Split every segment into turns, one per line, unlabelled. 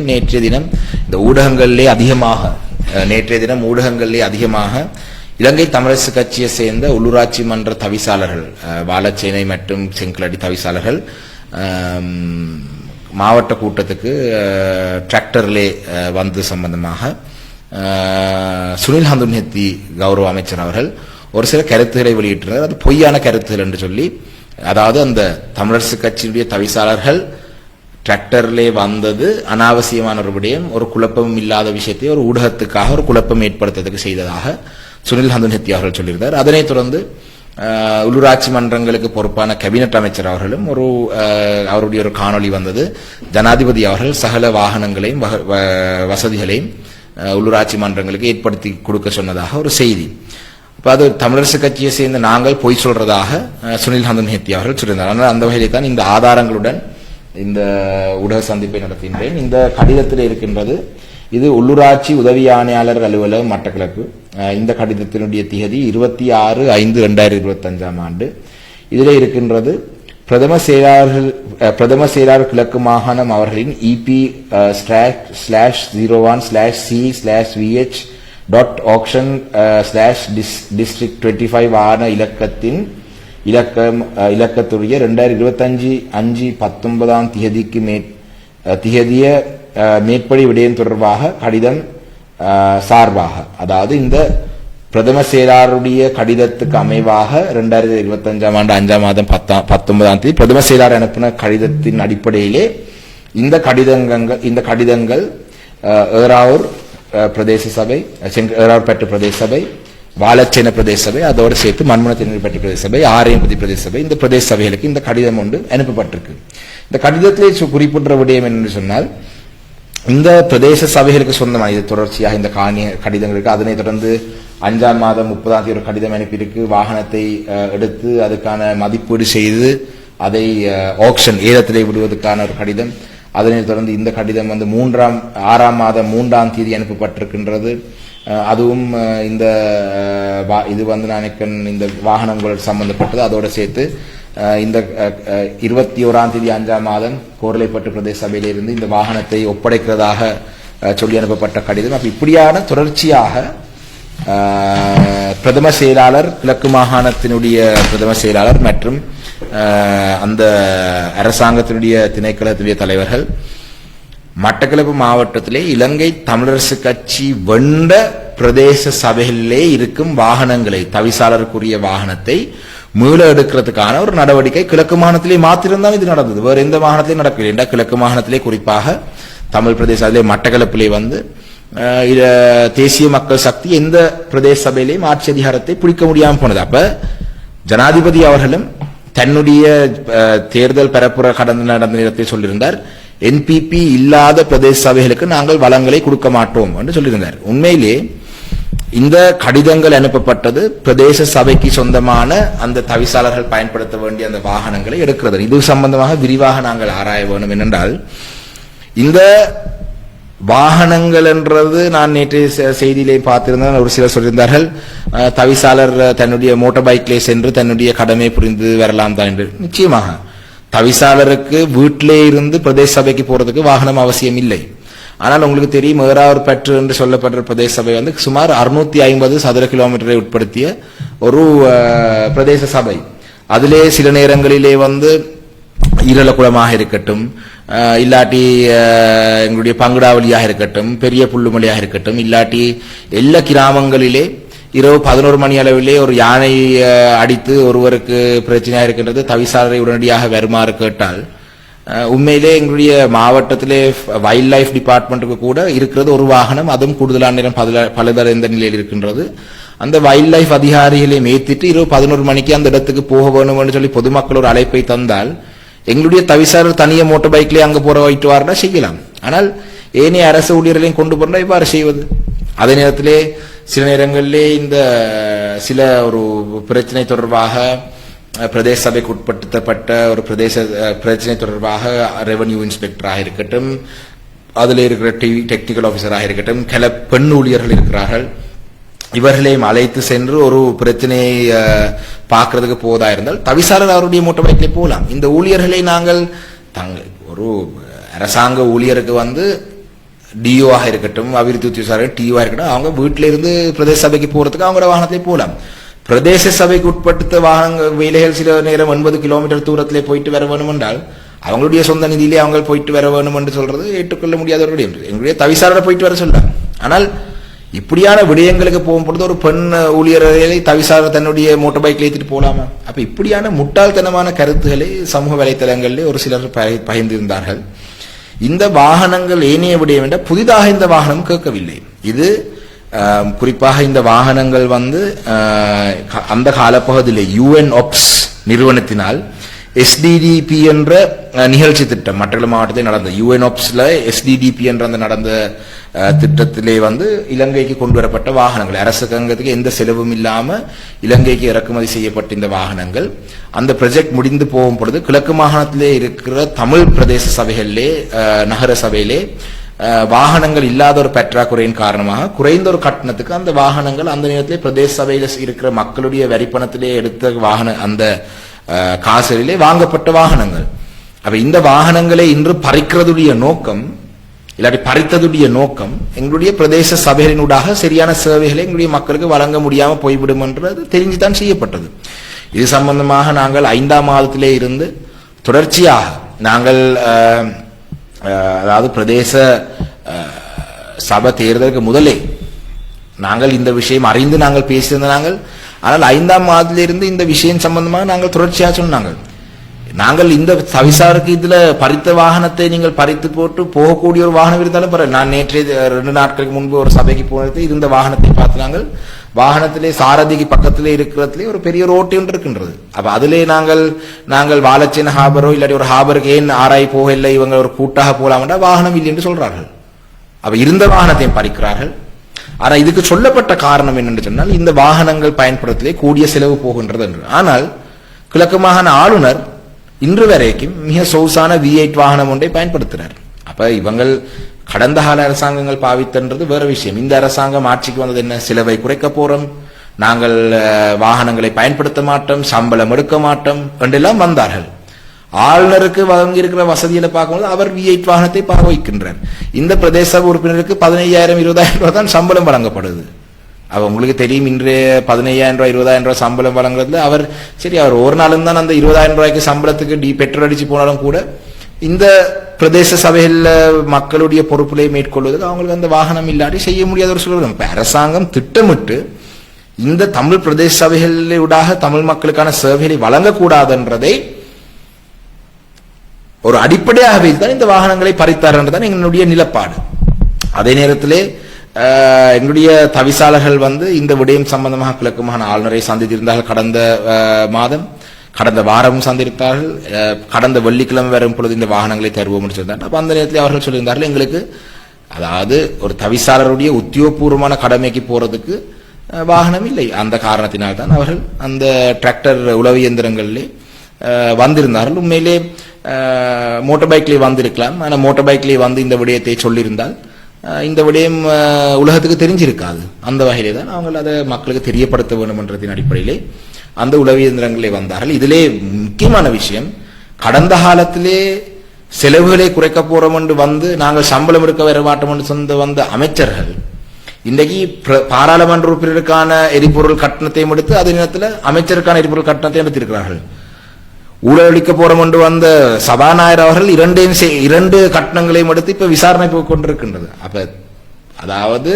நேற்றைய தினம் இந்த ஊடகங்களிலே அதிகமாக நேற்றைய தினம் ஊடகங்களிலே அதிகமாக இலங்கை தமிழரசு கட்சியை சேர்ந்த உள்ளூராட்சி மன்ற தவிசாளர்கள் வாழச்சேனை மற்றும் செங்கலடி தவிசாளர்கள் மாவட்ட கூட்டத்துக்கு டிராக்டர்லே வந்து சம்பந்தமாக சுனில் ஹந்துன்ஹெத்தி கௌரவ அமைச்சர் அவர்கள் ஒரு சில கருத்துக்களை வெளியிட்டிருந்தார். அது பொய்யான கருத்துகள் என்று சொல்லி அதாவது அந்த தமிழரசு கட்சியினுடைய தவிசாளர்கள் டிராக்டர்லே வந்தது அனாவசியமான ஒரு விடயம் ஒரு குழப்பமும் இல்லாத விஷயத்தை ஒரு ஊடகத்துக்காக ஒரு குழப்பம் ஏற்படுத்துறதுக்கு செய்ததாக சுனில் ஹந்துனெத்தி அவர்கள் சொல்லியிருந்தார். அதனைத் தொடர்ந்து உள்ளூராட்சி மன்றங்களுக்கு பொறுப்பான கேபினட் அமைச்சர் அவர்களும் ஒரு அவருடைய ஒரு காணொளி வந்தது. ஜனாதிபதி அவர்கள் சகல வாகனங்களையும் வக- வ- வசதிகளையும் உள்ளூராட்சி மன்றங்களுக்கு ஏற்படுத்தி கொடுக்க சொன்னதாக ஒரு செய்தி. இப்போ அது தமிழரசு கட்சியை சேர்ந்த நாங்கள் பொய் சொல்றதாக சுனில் சுனில் ஹெத்தி அவர்கள் சொல்லியிருந்தார். ஆனால் அந்த வகையிலே தான் இந்த ஆதாரங்களுடன் இந்த ஊடக சந்திப்பை நடத்துகின்றேன் இந்த கடிதத்தில் இருக்கின்றது இது உள்ளூராட்சி உதவி ஆணையாளர் அலுவலகம் மட்டக்கிழக்கு இந்த கடிதத்தினுடைய திகதி இருபத்தி ஆறு ஐந்து ரெண்டாயிரத்தி இருபத்தஞ்சாம் ஆண்டு. இதில் இருக்கின்றது பிரதம செயலாளர்கள் பிரதம செயலாளர் கிழக்கு மாகாணம் அவர்களின் EP slash zero one slash C slash VH dot action slash district twenty five ஆன இலக்கத்தின் இலக்கம் இலக்கத்துடைய ரெண்டாயிரத்தி இருபத்தஞ்சு அஞ்சு பத்தொன்பதாம் திகதிக்கு மேற் திகதிய மேற்படி விடயம் தொடர்பாக கடிதம் சார்பாக அதாவது இந்த பிரதம செயலாளருடைய கடிதத்துக்கு அமைவாக ரெண்டாயிரத்தி இருபத்தஞ்சாம் ஆண்டு அஞ்சாம் மாதம் பத்தாம் பத்தொன்பதாம் தேதி பிரதம செயலாளர் அனுப்பின கடிதத்தின் அடிப்படையிலே இந்த கடிதங்கள் இந்த கடிதங்கள் ஏராவூர் ஏறாவூர் பிரதேச சபை செங்க- ஏறாவூர்பேட்டை பிரதேச சபை வாழச்சேன பிரதேச சபை அதோடு சேர்த்து மண்மன தென்னிப்பட்டி பிரதேச சபை பிரதேச சபை இந்த பிரதேச சபைகளுக்கு இந்த கடிதம் ஒன்று அனுப்பப்பட்டிருக்கு. இந்த கடிதத்திலே சு- குறிப்பிட்ட விடயம் என்று சொன்னால் இந்த பிரதேச சபைகளுக்கு சொந்தமாக இது தொடர்ச்சியாக இந்த காணிய கடிதங்களுக்கு அதனைத் தொடர்ந்து அஞ்சாம் மாதம் முப்பதாம் தேதி ஒரு கடிதம் அனுப்பியிருக்கு. வாகனத்தை எடுத்து அதுக்கான மதிப்பீடு செய்து அதை ஆக்ஷன் ஏலத்திலே விடுவதற்கான ஒரு கடிதம். அதனைத் தொடர்ந்து இந்த கடிதம் வந்து மூன்றாம் ஆறாம் மாதம் மூன்றாம் தேதி அனுப்பப்பட்டிருக்கின்றது. அதுவும் இந்த இது வந்து நினைக்கிறேன் இந்த வாகனங்கள் சம்பந்தப்பட்டது. அதோடு சேர்த்து இந்த இருபத்தி ஓராம் தேதி அஞ்சாம் மாதம் கோரலைப்பட்டு பிரதேச சபையிலிருந்து இந்த வாகனத்தை ஒப்படைக்கிறதாக சொல்லி அனுப்பப்பட்ட கடிதம். அப்போ இப்படியான தொடர்ச்சியாக பிரதம செயலாளர் கிழக்கு மாகாணத்தினுடைய பிரதம செயலாளர் மற்றும் அந்த அரசாங்கத்தினுடைய திணைக்களத்தினுடைய தலைவர்கள் மட்டக்களப்பு மாவட்டத்திலே இலங்கை தமிழரசு கட்சி வெண்ட பிரதேச சபைகளிலே இருக்கும் வாகனங்களை தவிசாளருக்குரிய வாகனத்தை மீள எடுக்கிறதுக்கான ஒரு நடவடிக்கை கிழக்கு மாகாணத்திலே மாத்திரம்தான் இது நடந்தது. வேற எந்த மாகாணத்திலையும் நடக்கவில்லை. என்றால் கிழக்கு மாகாணத்திலே குறிப்பாக தமிழ் பிரதேச அதிலே மட்டக்களப்பிலே வந்து தேசிய மக்கள் சக்தி எந்த பிரதேச சபையிலேயும் ஆட்சி அதிகாரத்தை பிடிக்க முடியாமல் போனது. அப்ப ஜனாதிபதி அவர்களும் தன்னுடைய தேர்தல் பரப்புற கடந்த நடந்த நேரத்தில் சொல்லியிருந்தார் என்பிபி இல்லாத பிரதேச சபைகளுக்கு நாங்கள் வளங்களை கொடுக்க மாட்டோம் என்று சொல்லியிருந்தார். உண்மையிலே இந்த கடிதங்கள் அனுப்பப்பட்டது பிரதேச சபைக்கு சொந்தமான அந்த தவிசாளர்கள் பயன்படுத்த வேண்டிய அந்த வாகனங்களை எடுக்கிறது. இது சம்பந்தமாக விரிவாக நாங்கள் ஆராய வேண்டும் என்னென்றால் இந்த வாகனங்கள் என்றது நான் நேற்று செ- செய்தியிலே பார்த்திருந்தேன். ஒரு சிலர் சொல்லியிருந்தார்கள் தவிசாளர் தன்னுடைய மோட்டார் பைக்கிலே சென்று தன்னுடைய கடமை புரிந்து வரலாம் தான் என்று. நிச்சயமாக தவிசாளருக்கு வீட்டிலே இருந்து பிரதேச சபைக்கு போறதுக்கு வாகனம் அவசியம் இல்லை ஆனால் உங்களுக்கு தெரியும் ஏறாவூர் பற்று என்று சொல்லப்படுற பிரதேச சபை வந்து சுமார் அறுநூத்தி ஐம்பது சதுர கிலோமீட்டரை உட்படுத்திய ஒரு பிரதேச சபை. அதிலே சில நேரங்களிலே வந்து ஈரலக்குளமாக இருக்கட்டும் இல்லாட்டி எங்களுடைய பங்குடாவளியாக இருக்கட்டும் பெரிய புல்லுமலையாக இருக்கட்டும் இல்லாட்டி எல்லா கிராமங்களிலே இரவு பதினோரு மணி அளவிலே ஒரு யானை அடித்து ஒருவருக்கு பிரச்சனையாக இருக்கின்றது. தவிசாளரை உடனடியாக வருமாறு கேட்டால் உண்மையிலே எங்களுடைய மாவட்டத்திலே வைல்ட் லைஃப் டிபார்ட்மெண்ட்டுக்கு கூட இருக்கிறது ஒரு வாகனம். அதுவும் கூடுதலான நேரம் பல- பழுதடைந்த நிலையில் இருக்கின்றது. அந்த வைல்ட் லைஃப் அதிகாரிகளை மேய்த்திட்டு இரவு பதினோரு மணிக்கு அந்த இடத்துக்கு போக வேணும்னு சொல்லி பொதுமக்கள் ஒரு அழைப்பை தந்தால் எங்களுடைய தவிசாரர் தனிய மோட்டார் பைக்லேயே அங்கே போற வைட்டு வாருன்னா செய்யலாம். ஆனால் ஏனைய அரசு ஊழியர்களையும் கொண்டு போனால் இவ்வாறு செய்வது? அதே நேரத்திலே சில நேரங்களிலே இந்த சில ஒரு பிரச்சனை தொடர்பாக பிரதேச சபைக்கு உட்படுத்தப்பட்ட ஒரு பிரதேச பிரச்சனை தொடர்பாக ரெவன்யூ இன்ஸ்பெக்டராக இருக்கட்டும் அதில் இருக்கிற டெக்னிக்கல் ஆஃபீஸராக இருக்கட்டும் கல பெண் ஊழியர்கள் இருக்கிறார்கள். இவர்களையும் அழைத்து சென்று ஒரு பிரச்சனையை பார்க்கறதுக்கு போவதா இருந்தால் தவிசாளர் அவருடைய மோட்டர் பைக்கிலே போகலாம் இந்த ஊழியர்களை நாங்கள் தங்க ஒரு அரசாங்க ஊழியருக்கு வந்து டிஓவாக இருக்கட்டும் அபிவிருத்தி உத்தியோகர் டிஓவாக இருக்கட்டும் அவங்க வீட்டில இருந்து பிரதேச சபைக்கு போறதுக்கு அவங்களோட வாகனத்திலே போகலாம். பிரதேச சபைக்கு உட்படுத்த வாகனங்கள் வேலைகள் சில நேரம் ஒன்பது கிலோமீட்டர் தூரத்திலே போயிட்டு வர வேணும் என்றால் அவங்களுடைய சொந்த நிதியிலே அவங்க போயிட்டு வர வேணும் என்று சொல்றது ஏற்றுக்கொள்ள முடியாத ஒரு விடயம் எங்களுடைய தவிசாரோட போயிட்டு வர சொல்லலாம் ஆனால் இப்படியான விடயங்களுக்கு போகும் பொழுது ஒரு பெண் ஊழியர்களை தவிசார தன்னுடைய மோட்டார் பைக்கில் ஏற்றிட்டு போகலாமா அப்ப இப்படியான முட்டாள்தனமான கருத்துக்களை சமூக வலைத்தளங்களில் ஒரு சிலர் பகி- பகிர்ந்திருந்தார்கள். இந்த வாகனங்கள் ஏனைய விடயம் என்ற புதிதாக இந்த வாகனம் கேட்கவில்லை. இது குறிப்பாக இந்த வாகனங்கள் வந்து அந்த காலப்பகுதியில் யூஎன் ஒப்ஸ் நிறுவனத்தினால் எஸ்டிடிபி என்ற நிகழ்ச்சி திட்டம். மற்றொரு மாவட்டத்தில் நடந்த யுஎன்ஒப்ஸ்ல எஸ்டிடிபி என்ற அந்த நடந்த திட்டத்திலே வந்து இலங்கைக்கு கொண்டு வரப்பட்ட வாகனங்கள். அரசாங்கத்துக்கு எந்த செலவும் இல்லாமல் இலங்கைக்கு இறக்குமதி செய்யப்பட்ட இந்த வாகனங்கள். அந்த ப்ரொஜெக்ட் முடிந்து போகும் பொழுது கிழக்கு மாகாணத்திலே இருக்கிற தமிழ் பிரதேச சபைகளிலே நகர சபையிலே வாகனங்கள் இல்லாத ஒரு பற்றாக்குறையின் காரணமாக குறைந்த ஒரு கட்டணத்துக்கு அந்த வாகனங்கள் அந்த நேரத்திலே பிரதேச சபையில் இருக்கிற மக்களுடைய வரிப்பணத்திலே எடுத்த வாகன அந்த அஹ், காசிலே வாங்கப்பட்ட வாகனங்கள் அப்ப இந்த வாகனங்களை இன்று பறிக்கிறதுடைய நோக்கம் இல்லாட்டி பறித்ததுடைய நோக்கம் எங்களுடைய பிரதேச சபைகளினூடாக சரியான சேவைகளை எங்களுடைய மக்களுக்கு வழங்க முடியாம போய்விடும் என்றது தெரிஞ்சுதான் செய்யப்பட்டது இது சம்பந்தமாக நாங்கள் ஐந்தாம் மாதத்திலே இருந்து தொடர்ச்சியாக நாங்கள் அஹ், அதாவது பிரதேச சபை தேர்தலுக்கு முதலே நாங்கள் இந்த விஷயம் அறிந்து நாங்கள் பேசியிருந்த நாங்கள் ஆனால் ஐந்தாம் மாதத்திலிருந்து இந்த விஷயம் சம்பந்தமாக நாங்கள் தொடர்ச்சியாக சொன்னாங்க. நாங்கள் இந்த சவிசாருக்கு இதுல பறித்த வாகனத்தை நீங்கள் பறித்து போட்டு போகக்கூடிய ஒரு வாகனம் இருந்தாலும் பரவாயில்ல. நான் நேற்றே ரெண்டு நாட்களுக்கு முன்பு ஒரு சபைக்கு போனது இருந்த வாகனத்தை பார்த்து நாங்கள் வாகனத்திலே சாரதிக்கு பக்கத்திலே இருக்கிறதுலே ஒரு பெரிய ரோட்டு ஒன்று இருக்கின்றது. அப்ப அதிலே நாங்கள் நாங்கள் வாலச்சின் ஹாபரோ இல்லாட்டி ஒரு ஹாபருக்கு ஏன் ஆராய் போகவில்லை இவங்க ஒரு கூட்டாக போகலாம் வாகனம் இல்லை என்று சொல்றார்கள். அப்ப இருந்த வாகனத்தையும் பறிக்கிறார்கள். ஆனா இதுக்கு சொல்லப்பட்ட காரணம் என்னென்று சொன்னால் இந்த வாகனங்கள் பயன்படுத்தலே கூடிய செலவு போகின்றது என்று. ஆனால் கிழக்கு மாகாண ஆளுநர் இன்று வரைக்கும் மிக சொகுசான வி எயிட் வாகனம் ஒன்றை பயன்படுத்தினார். அப்ப இவங்கள் கடந்த கால அரசாங்கங்கள் பாவித்தன்றது வேற விஷயம். இந்த அரசாங்கம் ஆட்சிக்கு வந்தது என்ன? செலவை குறைக்க போறோம். நாங்கள் வாகனங்களை பயன்படுத்த மாட்டோம் சம்பளம் எடுக்க மாட்டோம் என்றெல்லாம் வந்தார்கள். ஆளுநருக்கு வழங்கியிருக்கிற வசதிகளை பார்க்கும்போது அவர் வி எயிட் வாகனத்தை பார்வைக்கின்றார் இந்த பிரதேச சபை உறுப்பினருக்கு பதினையாயிரம் இருபதாயிரம் ரூபாய் தான் சம்பளம் வழங்கப்படுது. அவ உங்களுக்கு தெரியும் இன்றைய பதினையாயிரம் ரூபாய் இருபதாயிரம் ரூபாய் சம்பளம் வழங்குறதுல அவர் சரி அவர் ஒரு நாளும் தான் அந்த இருபதாயிரம் ரூபாய்க்கு சம்பளத்துக்கு டி பெட்ரோல் அடிச்சு போனாலும் கூட இந்த பிரதேச சபைகளில் மக்களுடைய பொறுப்புகளை மேற்கொள்வதில் அவங்களுக்கு அந்த வாகனம் இல்லாட்டி செய்ய முடியாத ஒரு சூழல். இப்போ அரசாங்கம் திட்டமிட்டு இந்த தமிழ் பிரதேச சபைகளிலூடாக தமிழ் மக்களுக்கான சேவைகளை வழங்கக்கூடாதுன்றதை ஒரு அடிப்படையாக வைத்துதான் இந்த வாகனங்களை பறித்தார்ன்றதான் எங்களுடைய நிலப்பாடு. அதே நேரத்திலே எங்களுடைய தவிசாளர்கள் வந்து இந்த விடயம் சம்பந்தமாக கிழக்கு மாகாண ஆளுநரை சந்தித்திருந்தார்கள். கடந்த மாதம் கடந்த வாரமும் சந்தித்தார்கள் கடந்த வெள்ளிக்கிழமை வரும் பொழுது இந்த வாகனங்களை தருவோம் சொல்லியிருந்தார்கள் அப்போ அந்த நேரத்தில் அவர்கள் சொல்லியிருந்தார்கள் எங்களுக்கு அதாவது ஒரு தவிசாளருடைய உத்தியோகபூர்வமான கடமைக்கு போறதுக்கு வாகனம் இல்லை. அந்த காரணத்தினால் தான் அவர்கள் அந்த டிராக்டர் உழவு இயந்திரங்களிலே வந்திருந்தார்கள். உண்மையிலே அஹ், மோட்டார் பைக்லேயே வந்திருக்கலாம். ஆனால் மோட்டார் பைக்லேயே வந்து இந்த விடயத்தை சொல்லியிருந்தால் இந்த விடயம் உலகத்துக்கு தெரிஞ்சிருக்காது. அந்த வகையிலே தான் அவங்க அதை மக்களுக்கு தெரியப்படுத்த வேண்டும்ன்றதின் அடிப்படையிலே அந்த உளவு இயந்திரங்களே வந்தார்கள். இதிலே முக்கியமான விஷயம் கடந்த காலத்திலே செலவுகளை குறைக்க போறோம் என்று வந்து நாங்கள் சம்பளம் எடுக்க வர மாட்டோம் என்று சொந்த வந்த அமைச்சர்கள் இன்றைக்கு பிர- பாராளுமன்ற உறுப்பினருக்கான எரிபொருள் கட்டணத்தையும் எடுத்து அதே நேரத்தில் அமைச்சருக்கான எரிபொருள் கட்டணத்தையும் எடுத்திருக்கிறார்கள். ஊழலிக்க போறோம் என்று வந்த சபாநாயகர் அவர்கள் இரண்டையும் செய்- இரண்டு கட்டணங்களையும் எடுத்து இப்ப விசாரணை போய் கொண்டிருக்கின்றது. அப்ப அதாவது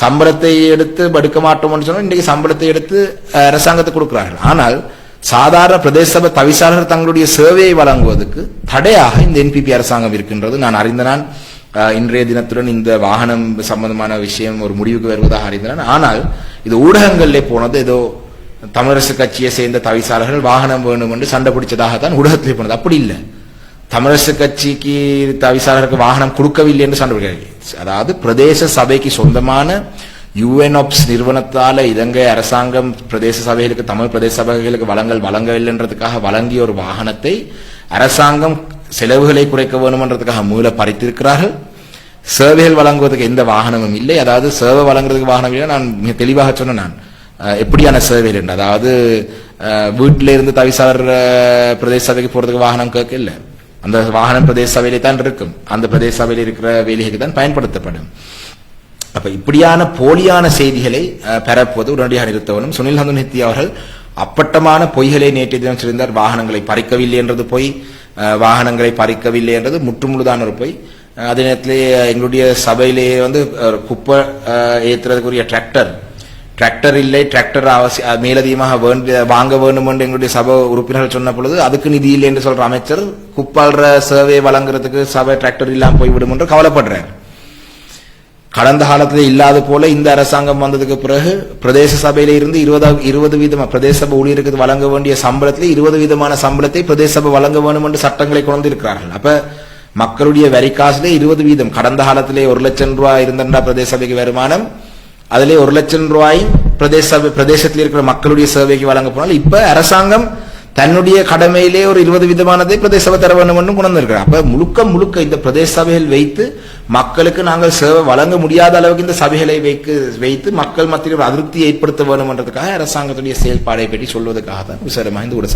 சம்பளத்தை எடுத்து படுக்க மாட்டோம்னு சொன்னா இன்றைக்கு சம்பளத்தை எடுத்து அஹ், கொடுக்கிறார்கள். ஆனால் சாதாரண பிரதேச சபை தவிசாளர்கள் தங்களுடைய சேவையை வழங்குவதற்கு தடையாக இந்த என்பிபி அரசாங்கம் இருக்கின்றது. நான் அறிந்த நான் அஹ், இன்றைய தினத்துடன் இந்த வாகனம் சம்பந்தமான விஷயம் ஒரு முடிவுக்கு வருவதாக அறிந்தனர் ஆனால் இது ஊடகங்களிலே போனது ஏதோ தமிழரசு கட்சியை சேர்ந்த தவிசாளர்கள் வாகனம் வேணும் என்று சண்டை பிடிச்சதாகத்தான் ஊடகத்தில் போனது. அப்படி இல்லை. தமிழரசு கட்சிக்கு தவிசாளருக்கு வாகனம் கொடுக்கவில்லை என்று சண்டை பிடிக்கிறார்கள். அதாவது பிரதேச சபைக்கு சொந்தமான யுஎன்ஒப்ஸ் நிறுவனத்தால் இலங்கை அரசாங்கம் பிரதேச சபைகளுக்கு தமிழ் பிரதேச சபைகளுக்கு வளங்கள் வழங்கவில்லைன்றதுக்காக வழங்கிய ஒரு வாகனத்தை அரசாங்கம் செலவுகளை குறைக்க வேணுமன்றதுக்காக மூல பறித்திருக்கிறார்கள். சேவைகள் வழங்குவதற்கு எந்த வாகனமும் இல்லை. அதாவது சேவை வழங்குறதுக்கு வாகனம் இல்லை. நான் மிக தெளிவாக சொன்னேன் நான். எப்படியான சேவைகள் என்று அதாவது வீட்டில இருந்து தவிசாளர் பிரதேச சபைக்கு போறதுக்கு வாகனம் கேட்க அந்த வாகனம் பிரதேச சபையிலே தான் இருக்கும். அந்த பிரதேச சபையில் இருக்கிற வேலைகளுக்கு தான் பயன்படுத்தப்படும். அப்ப இப்படியான போலியான செய்திகளை அஹ், பரப்புவது உடனடியாக நிறுத்தவனும் சுனில் ஹந்துன் ஹித்தி அவர்கள் அப்பட்டமான பொய்களை நேற்றைய தினம் சொல்லியிருந்தார். வாகனங்களை பறிக்கவில்லை என்றது பொய். வாகனங்களை பறிக்கவில்லை என்றது முற்றுமுழுதான ஒரு பொய். அதே நேரத்திலே எங்களுடைய சபையிலேயே வந்து குப்பை அஹ், ஏத்துறதுக்குரிய டிராக்டர் டிராக்டர் இல்லை டிராக்டர் அவசிய மேலதிகமாக வேண்டிய வாங்க வேண்டும் என்று எங்களுடைய சபை உறுப்பினர்கள் சொன்ன பொழுது அதுக்கு நிதி இல்லை என்று சொல்ற அமைச்சர் குப்பாளர சேவை வழங்குறதுக்கு சபை டிராக்டர் இல்லாமல் போய்விடும் என்று கவலைப்படுறார் கடந்த காலத்தில் இல்லாத போல இந்த அரசாங்கம் வந்ததுக்கு பிறகு பிரதேச சபையில இருந்து இருபது இருபது வீதமா பிரதேச சபை ஊழியருக்கு வழங்க வேண்டிய சம்பளத்தில் இருபது வீதமான சம்பளத்தை பிரதேச சபை வழங்க வேண்டும் என்று சட்டங்களை கொண்டு இருக்கிறார்கள் அப்ப மக்களுடைய வரி காசுல இருபது வீதம் கடந்த காலத்திலே ஒரு லட்சம் ரூபாய் இருந்தா பிரதேச சபைக்கு வருமானம் அதிலே ஒரு லட்சம் ரூபாயும் பிரதேச சபை பிரதேசத்தில் இருக்கிற மக்களுடைய சேவைக்கு வழங்க போனால் இப்ப அரசாங்கம் தன்னுடைய கடமையிலே ஒரு இருபது விதமானதை பிரதேச சபை தர வேண்டும் என்று கொண்டிருக்கிறார் அப்ப முழுக்க முழுக்க இந்த பிரதேச சபைகள் வைத்து மக்களுக்கு நாங்கள் சேவை வழங்க முடியாத அளவுக்கு இந்த சபைகளை வைக்க வைத்து மக்கள் மத்தியில் ஒரு அதிருப்தியை ஏற்படுத்த வேண்டும் என்றதுக்காக அரசாங்கத்துடைய செயல்பாடை பற்றி சொல்வதற்காக தான் விசாரமாக இந்த